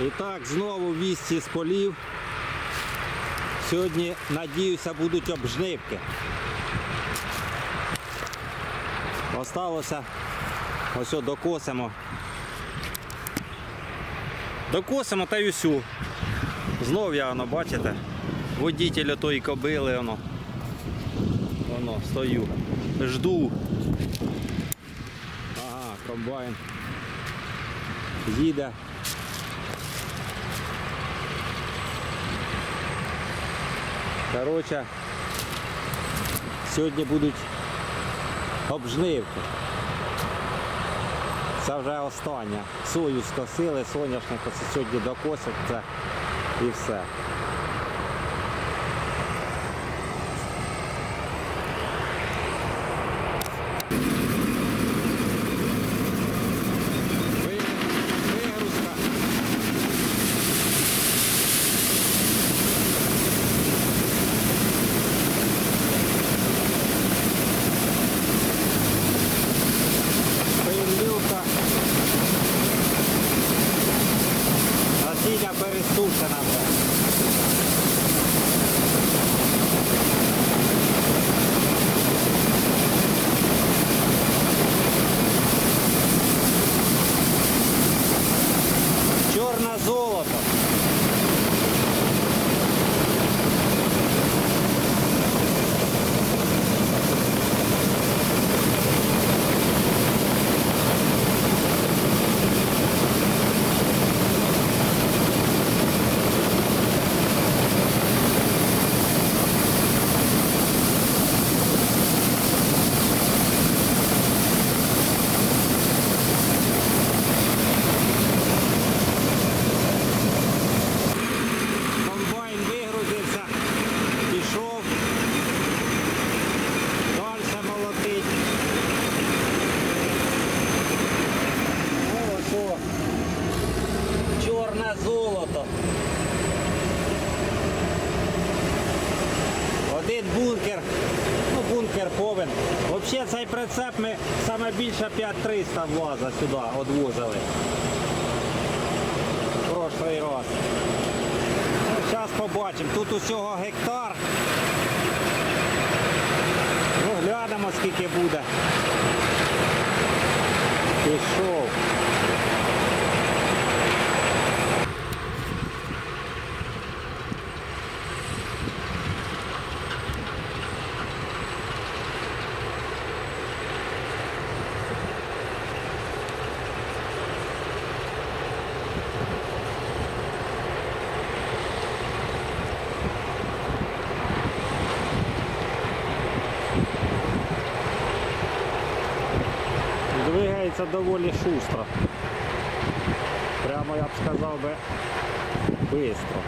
І так, знову вісті з полів. Сьогодні, надіюся, будуть обжнивки. Осталося ось докосимо. Докосимо та й усю. Знов я воно, бачите, водителя тої кобили воно. Воно, стою. Жду. Ага, комбайн. Їде. Коротше, сьогодні будуть обжнивки. Це вже остання. Сою скосили, соняшник оце сьогодні докосять це і все. Чорне золото. Один бункер. Ну, бункер повен. Взагалі цей прицеп ми саме більше 5300 влаза сюди відвозили. Прошлий раз. Зараз побачимо. Тут усього гектар. Ну, глянемо, скільки буде. Пішов. Двигається доволі шустро. Прямо я б сказав би швидко.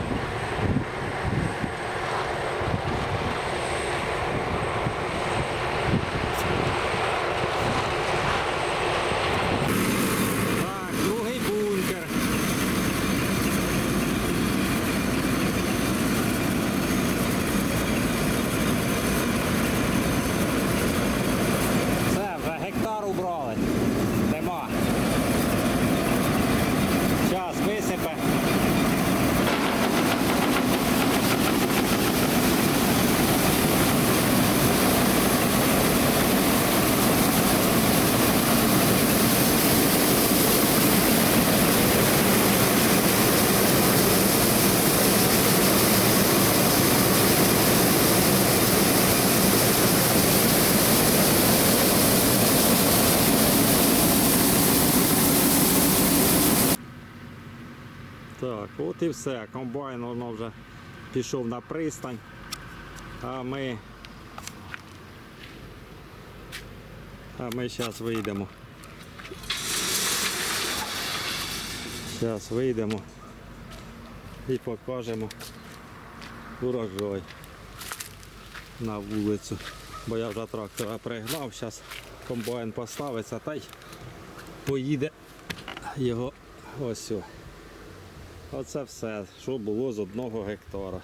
Так, другий бункер. Все, вже гектар убрали. Нема. Зараз висипе. Так, от і все. Комбайн воно вже пішов на пристань. А ми. А ми зараз вийдемо. Зараз вийдемо і покажемо урожай на вулицю. Бо я вже трактора пригнав, зараз комбайн поставиться та й поїде його ось. Оце все, що було з одного гектара.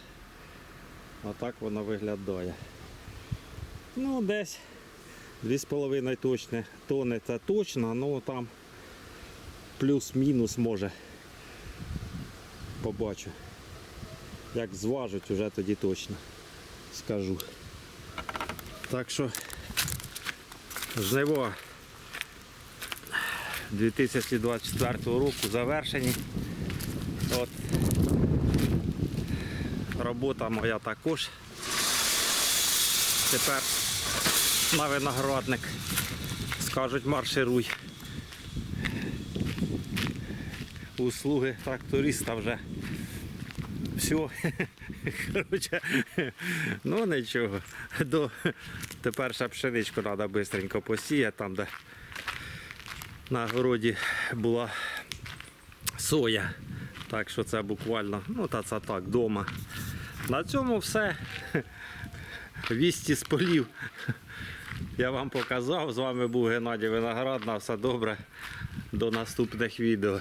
Отак воно виглядає. Ну, десь 2,5 точне тони це точно, ну там плюс-мінус може побачу. Як зважуть, уже тоді точно скажу. Так що жниво 2024 року завершені. От. Робота моя також. Тепер на виноградник. Скажуть маршируй. Услуги тракториста вже. Все. Короче, ну нічого. До... Тепер ще пшеничку треба швидко посіяти, там де на городі була соя. Так що це буквально, ну та це так, вдома. На цьому все. Вісті з полів. Я вам показав. З вами був Геннадій Виноград. На все добре. До наступних відео.